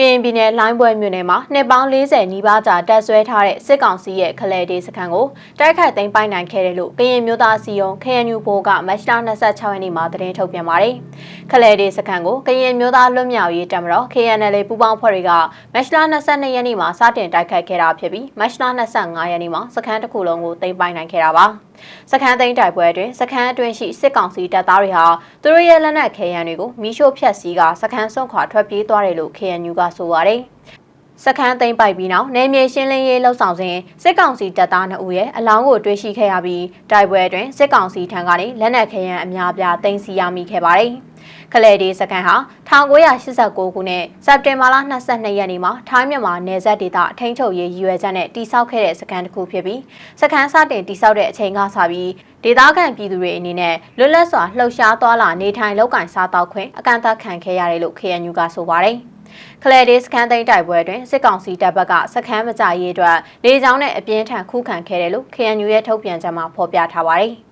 ကရင်ပြည်နယ်လိုင်းပွဲမြို့နယ်မှာနှစ်ပေါင်း40နီးပါးကြာတပ်ဆွဲထားတဲ့စစ်ကောင်စီရဲ့ခလဲဒေးစခန်းကိုတိုက်ခိုက်သိမ်းပိုက်နိုင်ခဲ့တယ်လို့ကရင်မျိုးသားစီယုံ KNU ဘိုးကမတ်လ26ရက်နေ့မှာသတင်းထုတ်ပြန်ပါတယ်။ ခလဲဒေးစခန်းကိုကရင်မျိုးသားလွတ်မြောက်ရေးတပ်မတော် KNL ပူးပေါင်းဖွဲ့တွေကမတ်လ22ရက်နေ့မှာစတင်တိုက်ခိုက်ခဲ့တာဖြစ်ပြီးမတ်လ25ရက်နေ့မှာစခန်းတစ်ခုလုံးကိုသိမ်းပိုက်နိုင်ခဲ့တာပါ။စခန်းသိမ်းတိုက်ပွဲအတွင်းစခန်းအတွင်းရှိစစ်ကောင်စီတပ်သားတွေဟာသူတို့ရဲ့လက်နက်ခဲယမ်းတွေကိုမီးရှို့ဖျက်ဆီးကစခန်းစွန့်ခွာထွက်ပြေးသွားတယ်လို့ KNU ကဆိုပါတယ်။ စခန်းသိမ်းပိုက်ပြီးနောက်နေမြေရှင်းလင်းရေးလှုပ်ဆောင်စဉ်စစ်ကောင်စီတပ်သား2ဦးရဲ့အလောင်းကိုတွေ့ရှိခဲ့ရပြီးတိုက်ပွဲအတွင်းစစ်ကောင်စီထံကနေလက်နက်ခဲယမ်းအများပြားသိမ်းဆည်းရမိခဲ့ပါတယ်။ခလဲဒီစကန်ဟာ1989ခုနှစ်စက်တင်ဘာလ22ရက်နေ့မှာထိုင်းမြန်မာနယ်စပ်ဒေသအထင်းချုပ်ရေးရည်ရွယ်ချက်နဲ့တိစောက်ခဲ့တဲ့စကန်တစ်ခုဖြစ်ပြီးစကန်စတင်တိစောက်တဲ့အချိန်ကစပြီးဒေသခံပြည်သူတွေအနေနဲ့လွတ်လပ်စွာလှုပ်ရှားသွားလာနေထိုင်လုပ်ကိုင်စားတောက်ခွင့်အကန့်အသတ်ခံခဲ့ရတယ်လို့ KNU ကဆိုပါတယ်။ ခလဲဒေးစခန်းသိမ်းတိုက်ပွဲတွင်စစ်ကောင်စီတပ်ဘက်ကစခန်းမကြရေးအတွက်လေကြောင်းနဲ့အပြင်းထန်ခုခံခဲ့တယ်လို့ KNU ရဲ့ထုတ်ပြန်ချက်မှာဖော်ပြထားပါတယ်။